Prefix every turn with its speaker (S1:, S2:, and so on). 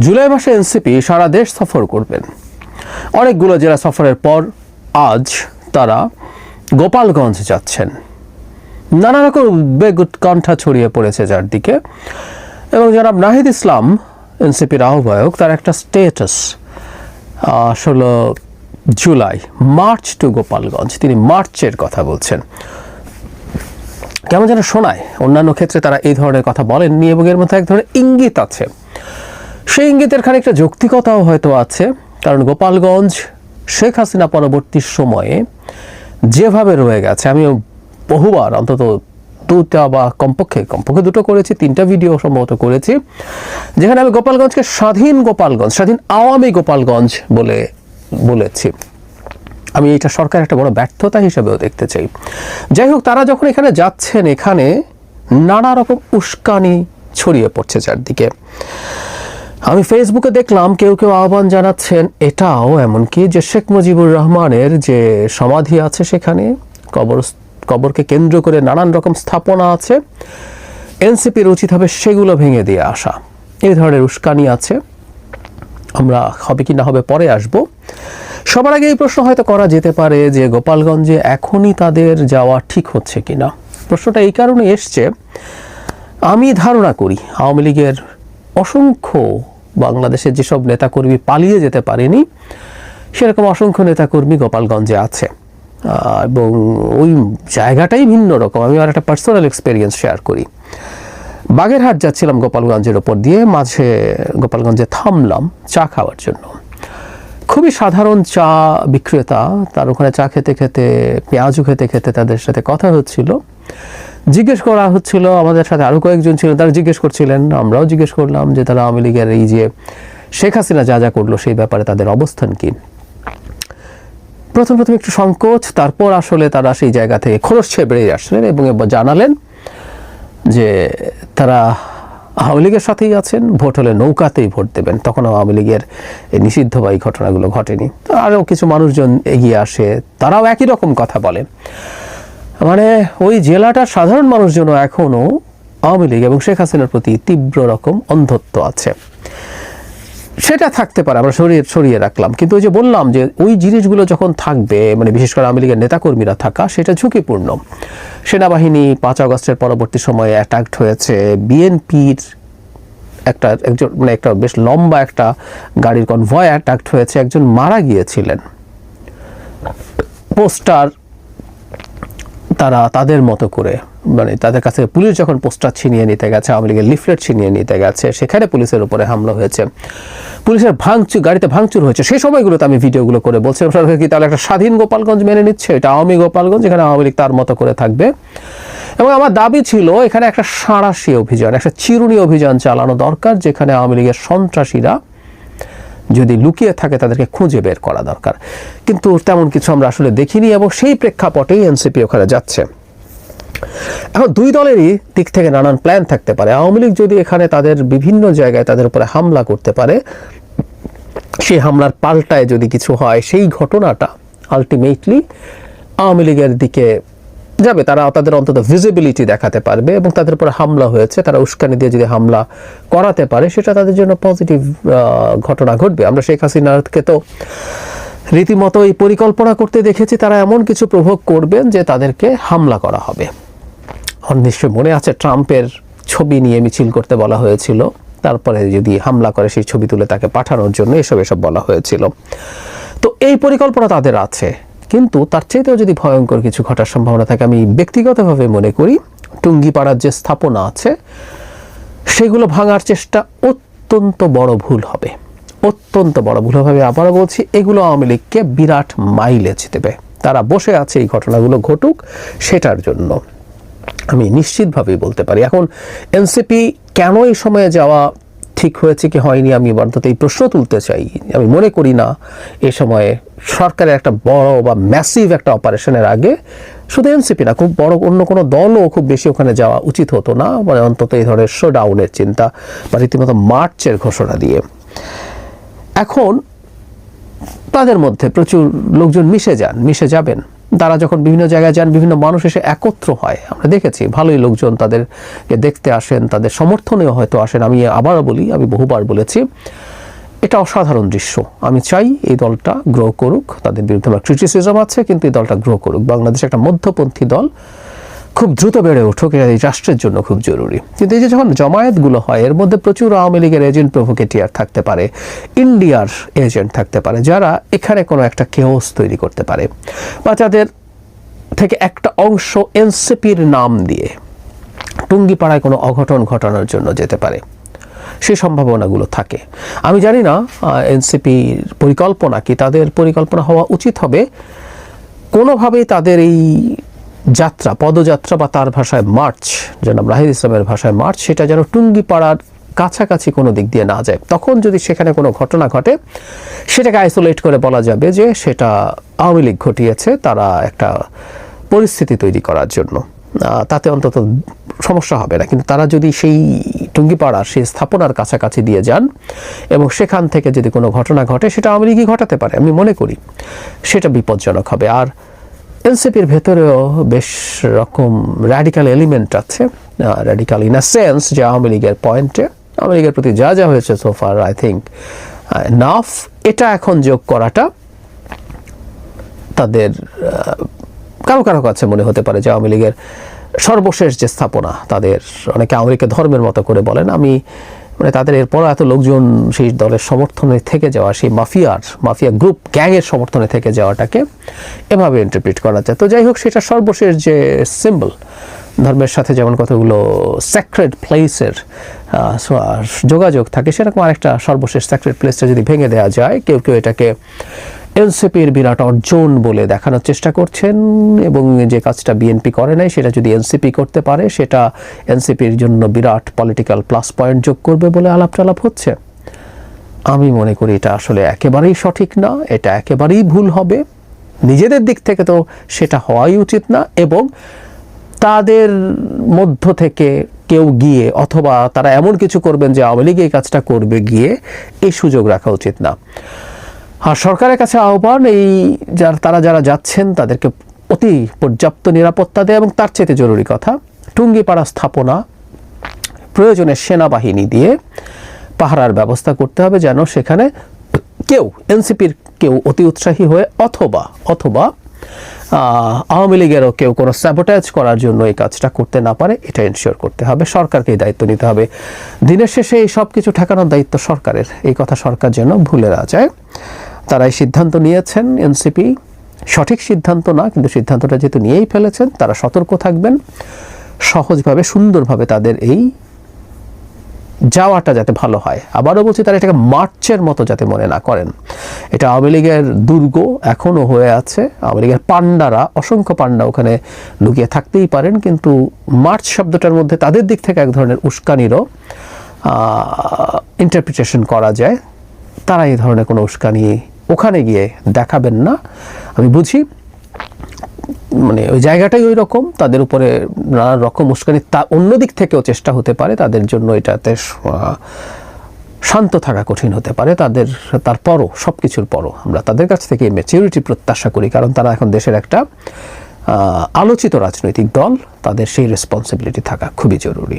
S1: জুলাই মাসে এনসিপি সারা দেশ সফর করবেন অনেকগুলো জেলা সফরের পর আজ তারা গোপালগঞ্জ যাচ্ছেন। নানা রকম উদ্বেগ উৎকণ্ঠা ছড়িয়ে পড়েছে চারদিকে এবং জনাব নাহিদ ইসলাম, এনসিপির আহ্বায়ক, তার একটা স্টেটাস ষোলো জুলাই, মার্চ টু গোপালগঞ্জ, তিনি মার্চের কথা বলছেন। কেমন যেন শোনায়, অন্যান্য ক্ষেত্রে তারা এই ধরনের কথা বলেননি এবং এর মধ্যে এক ধরনের ইঙ্গিত আছে। সেই ইঙ্গিতের খানিকটা যৌক্তিকতাও হয়তো আছে, কারণ গোপালগঞ্জ শেখ হাসিনা পরবর্তী সময়ে যেভাবে রয়ে গেছে আমি বহুবার, অন্তত দুটা বা কমপক্ষে কমপক্ষে দুটো করেছি, তিনটা ভিডিও সম্ভবত করেছি, যেখানে আমি গোপালগঞ্জকে স্বাধীন গোপালগঞ্জ, স্বাধীন আওয়ামী গোপালগঞ্জ বলে বলেছি। আমি এটা সরকারের একটা বড় ব্যর্থতা হিসেবেও দেখতে চাই। যাই হোক, তারা যখন এখানে যাচ্ছেন, এখানে নানা রকম উস্কানি ছড়িয়ে পড়ছে চারদিকে। আমি ফেসবুকে দেখলাম কেউ কেউ আহ্বান জানাচ্ছেন, এটাও এমনকি যে শেখ মুজিবুর রহমানের যে সমাধি আছে সেখানে? কবর কবরকে কেন্দ্র করে নানান রকম স্থাপনা আছে। এনসিপির উচিত হবে সেগুলো ভেঙে দিয়ে আসা। এই ধরনের উস্কানি আছে। আমরা হবে কি না হবে পরে আসব। সবার আগে এই প্রশ্ন হয়তো করা যেতে পারে যে গোপালগঞ্জে এখনই তাদের যাওয়া ঠিক হচ্ছে কিনা? প্রশ্নটা এই কারণে এসছে, আমি ধারণা করি আওয়ামী লীগের অসংখ্য বাংলাদেশের যেসব নেতাকর্মী পালিয়ে যেতে পারেনি, সেরকম অসংখ্য নেতাকর্মী গোপালগঞ্জে আছে। এবং ওই জায়গাটাই ভিন্ন রকম। আমি আর একটা পার্সোনাল এক্সপিরিয়েন্স শেয়ার করি। বাগেরহাট যাচ্ছিলাম গোপালগঞ্জের ওপর দিয়ে, মাঝে গোপালগঞ্জে থামলাম চা খাওয়ার জন্য। খুবই সাধারণ চা বিক্রেতা, তার ওখানে চা খেতে খেতে পেঁয়াজু খেতে খেতে তাদের সাথে কথা হচ্ছিল। জিজ্ঞেস করা হচ্ছিল, আমাদের সাথে আরও কয়েকজন ছিলেন তারা জিজ্ঞেস করছিলেন, আমরাও জিজ্ঞেস করলাম যে তারা আওয়ামী লীগের এই যে শেখ হাসিনা যা যা করল, সেই ব্যাপারে তাদের অবস্থান কি? প্রথম প্রথম একটু সংকোচ, তারপর আসলে তারা সেই জায়গা থেকে খরচ ছেয়ে বেরিয়ে আসলেন এবং জানালেন যে তারা আওয়ামী লীগের সাথেই আছেন, ভোট হলে নৌকাতেই ভোট দেবেন। তখন আওয়ামী লীগের নিষিদ্ধ বা এই ঘটনাগুলো ঘটেনি। তো আরও কিছু মানুষজন এগিয়ে আসে, তারাও একই রকম কথা বলেন মানে ওই জেলাটার সাধারণ মানুষজনও এখনও আওয়ামী লীগ এবং শেখ হাসিনার প্রতি তীব্র রকম অন্ধত্ব আছে। সেটা থাকতে পারে, আমরা সরিয়ে সরিয়ে রাখলাম। কিন্তু ওই যে বললাম যে ওই জিনিসগুলো যখন থাকবে মানে বিশেষ করে আওয়ামী লীগের নেতাকর্মীরা থাকা, সেটা ঝুঁকিপূর্ণ। সেনাবাহিনী পাঁচ আগস্টের পরবর্তী সময়ে অ্যাটাকড হয়েছে। বিএনপির একটা, একজন মানে একটা বেশ লম্বা একটা গাড়ির কনভয় অ্যাটাকড হয়েছে। একজন মারা গিয়েছিলেন। পোস্টার তারা তাদের মতো করে মানে তাদের কাছে পুলিশ যখন পোস্টার ছিনিয়ে নিতে গেছে, আওয়ামী লীগের লিফলেট ছিনিয়ে নিতে গেছে, সেখানে পুলিশের উপরে হামলা হয়েছে। পুলিশের ভাঙচুর, গাড়িতে ভাঙচুর হয়েছে। সেই সময়গুলোতে আমি ভিডিওগুলো করে বলছি সরকার কি তাহলে একটা স্বাধীন গোপালগঞ্জ মেনে নিচ্ছে? এটা আওয়ামী গোপালগঞ্জ এখানে আওয়ামী লীগ তার মতো করে থাকবে। এবং আমার দাবি ছিল, এখানে একটা সাঁড়াশি অভিযান, একটা চিরুনি অভিযান চালানো দরকার, যেখানে আওয়ামী লীগের সন্ত্রাসীরা যদি লুকিয়ে থাকে তাদেরকে খুঁজে বের করা দরকার। কিন্তু তেমন কিছু আমরা আসলে দেখিনি এবং সেই প্রেক্ষাপটেই এনসিপি ওখানে যাচ্ছে। এখন দুই দলেরই দিক থেকে নানান প্ল্যান থাকতে পারে। আওয়ামী লীগ যদি এখানে তাদের বিভিন্ন জায়গায় তাদের উপরে হামলা করতে পারে, সেই হামলার পাল্টায় যদি কিছু হয়, সেই ঘটনাটা আলটিমেটলি আওয়ামী লীগের দিকে যাবে, তারা তাদের অন্তত ভিজিবিলিটি দেখাতে পারবে এবং তাদের উপর হামলা হয়েছে। তারা উস্কানি দিয়ে যদি হামলা করাতে পারে, সেটা তাদের জন্য পজিটিভ ঘটনা ঘটবে। আমরা শেখ হাসিনাকে তো রীতিমতো এই পরিকল্পনা করতে দেখেছি, তারা এমন কিছু প্রভোগ করবেন যে তাদেরকে হামলা করা হবে। নিশ্চয় মনে আছে ট্রাম্পের ছবি নিয়ে মিছিল করতে বলা হয়েছিল। তারপরে যদি হামলা করে, সেই ছবি তুলে তাকে পাঠানোর জন্য এসব এসব বলা হয়েছিল। তো এই পরিকল্পনা তাদের আছে। কিন্তু তার চাইতেও যদি ভয়ঙ্কর কিছু ঘটার সম্ভাবনা থাকে, আমি ব্যক্তিগতভাবে মনে করি টুঙ্গিপাড়ার যে স্থাপনা আছে, সেগুলো ভাঙার চেষ্টা অত্যন্ত বড় ভুল হবে। অত্যন্ত বড় ভুল হবে। আবারও বলছি, এগুলো আওয়ামী লীগকে বিরাট মাইলেজ দেবে। তারা বসে আছে, এই ঘটনাগুলো ঘটুক সেটার জন্য। আমি নিশ্চিতভাবেই বলতে পারি। এখন এনসিপি কেন এই সময়ে যাওয়া ঠিক হয়েছে কি হয়নি আমি অন্তত এই প্রশ্ন তুলতে চাই। আমি মনে করি না এ সময়ে সরকারের একটা বড় বা ম্যাসিভ একটা অপারেশনের আগে শুধু এনসিপি না, খুব বড় অন্য কোনো দলও খুব বেশি ওখানে যাওয়া উচিত হতো না মানে অন্তত এই ধরনের শো ডাউনের চিন্তা বা রীতিমতো মার্চের ঘোষণা দিয়ে। এখন তাদের মধ্যে প্রচুর লোকজন মিশে যান, মিশে যাবেন। তারা যখন বিভিন্ন জায়গায় যান, বিভিন্ন মানুষ এসে একত্র হয়। আমরা দেখেছি, ভালোই লোকজন তাদেরকে দেখতে আসেন, তাদের সমর্থনেও হয়তো আসেন। আমি আবারও বলি, আমি বহুবার বলেছি, এটা অসাধারণ দৃশ্য। আমি চাই এই দলটা গ্রো করুক, তাদের বিরুদ্ধে আমার ক্রিটিসিজম আছে, কিন্তু এই দলটা গ্রো করুক। বাংলাদেশ একটা মধ্যপন্থী দল খুব দ্রুত বেড়ে উঠুক, এটা এই রাষ্ট্রের জন্য খুব জরুরি। কিন্তু এই যে যখন জমায়েতগুলো হয়, এর মধ্যে প্রচুর আওয়ামী লীগের এজেন্ট প্রভোকেটিয়ার থাকতে পারে ইন্ডিয়ার এজেন্ট থাকতে পারে, যারা এখানে কোনো একটা কেহস তৈরি করতে পারে। বা যাদের থেকে একটা অংশ এনসিপির নাম দিয়ে টুঙ্গিপাড়ায় কোনো অঘটন ঘটানোর জন্য যেতে পারে সেই সম্ভাবনাগুলো থাকে। আমি জানি না এনসিপির পরিকল্পনা কি, তাদের পরিকল্পনা হওয়া উচিত হবে। কোনোভাবেই তাদের এই যাত্রা, পদযাত্রা বা তার ভাষায় মার্চ যেন রাহিদ ইসলামের ভাষায় মার্চ, সেটা যেন টুঙ্গিপাড়ার কাছাকাছি কোনো দিক দিয়ে না যায়। তখন যদি সেখানে কোনো ঘটনা ঘটে, সেটাকে আইসোলেট করে বলা যাবে যে সেটা আওয়ামী লীগ ঘটিয়েছে তারা একটা পরিস্থিতি তৈরি করার জন্য। তাতে অন্তত সমস্যা হবে না। কিন্তু তারা যদি সেই টুঙ্গিপাড়ার, সেই স্থাপনার কাছাকাছি দিয়ে যান এবং সেখান থেকে যদি কোনো ঘটনা ঘটে, সেটা আওয়ামী লীগই ঘটাতে পারে, আমি মনে করি, সেটা বিপজ্জনক হবে। আর এনসিপির ভেতরেও বেশ রকম র্যাডিক্যাল এলিমেন্ট আছে র্যাডিক্যাল ইন আ সেন্স যে আওয়ামী লীগের পয়েন্টে আওয়ামী লীগের প্রতি যা যা হয়েছে সোফার আই থিঙ্ক নাফ এটা এখন যোগ করাটা তাদের কারও কারও কাছে মনে হতে পারে যে আওয়ামী লীগের সর্বশেষ যে স্থাপনা, তাদের অনেকে আওয়ামী লীগকে ধর্মের মতো করে বলেন। আমি মানে তাদের এরপর এত লোকজন সেই দলের সমর্থনে থেকে যাওয়া, সেই মাফিয়ার, মাফিয়া গ্রুপ, গ্যাংয়ের সমর্থনে থেকে যাওয়াটাকে এভাবে ইন্টারপ্রিট করা যায়। তো যাই হোক, সেটা সর্বশেষ যে সিম্বল ধর্মের সাথে যেমন কতগুলো স্যাক্রেড প্লেসের যোগাযোগ থাকে, সেরকম আরেকটা সর্বশেষ স্যাক্রেড প্লেসটা যদি ভেঙে দেওয়া যায়, কেউ কেউ এটাকে এনসিপির বিরাট অর্জন বলে দেখানোর চেষ্টা করছেন এবং যে কাজটা বিএনপি করে নাই, সেটা যদি এনসিপি করতে পারে, সেটা এনসিপির জন্য বিরাট পলিটিক্যাল প্লাস পয়েন্ট যোগ করবে বলে আলাপ টালাপ হচ্ছে। আমি মনে করি এটা আসলে একেবারেই সঠিক না, এটা একেবারেই ভুল হবে। নিজেদের দিক থেকে তো সেটা হওয়াই উচিত না এবং তাদের মধ্য থেকে কেউ গিয়ে অথবা তারা এমন কিছু করবেন যে আওয়ামী লীগ এই কাজটা করবে গিয়ে এই সুযোগ রাখা উচিত না। আর সরকারের কাছে আহ্বান এই যারা তারা যারা যাচ্ছেন, তাদেরকে অতি পর্যাপ্ত নিরাপত্তা দেয় এবং তার চেয়ে জরুরি কথা, টুঙ্গিপাড়া স্থাপনা প্রয়োজনে সেনাবাহিনী দিয়ে পাহারার ব্যবস্থা করতে হবে যেন সেখানে কেউ, এনসিপির কেউ অতি উৎসাহী হয়ে অথবা অথবা আওয়ামী লীগেরও কেউ কোনো স্যাবোটাইজ করার জন্য এই কাজটা করতে না পারে এটা এনশিওর করতে হবে। সরকারকেই দায়িত্ব নিতে হবে। দিনের শেষে এই সব কিছু ঠেকানোর দায়িত্ব সরকারের। এই কথা সরকার যেন ভুলে না যায়। তারা এই সিদ্ধান্ত নিয়েছেন, এনসিপি সঠিক সিদ্ধান্ত না, কিন্তু সিদ্ধান্তটা যেহেতু নিয়েই ফেলেছেন, তারা সতর্ক থাকবেন। সহজভাবে, সুন্দরভাবে তাদের এই যাওয়াটা যাতে ভালো হয়। আবারও বলছি, তারা এটাকে মার্চের মতো যাতে মনে না করেন। এটা আওয়ামী লীগের দুর্গ এখনও হয়ে আছে। আওয়ামী লীগের পান্ডারা অসংখ্য পান্ডা ওখানে লুকিয়ে থাকতেই পারেন, কিন্তু মার্চ শব্দটার মধ্যে তাদের দিক থেকে এক ধরনের উস্কানিরও ইন্টারপ্রিটেশন করা যায়। তারা এই ধরনের কোনো উস্কানি ওখানে গিয়ে দেখাবেন না। আমি বুঝি মানে ওই জায়গাটাই ওই রকম, তাদের উপরে নানান রকম উস্কানি, তা অন্য দিক থেকেও চেষ্টা হতে পারে, তাদের জন্য এটাতে শান্ত থাকা কঠিন হতে পারে, তাদের, তারপরও সব কিছুর পরও আমরা তাদের কাছ থেকে ম্যাচিউরিটি প্রত্যাশা করি, কারণ তারা এখন দেশের একটা আলোচিত রাজনৈতিক দল, তাদের সেই রেসপন্সিবিলিটি থাকা খুবই জরুরি।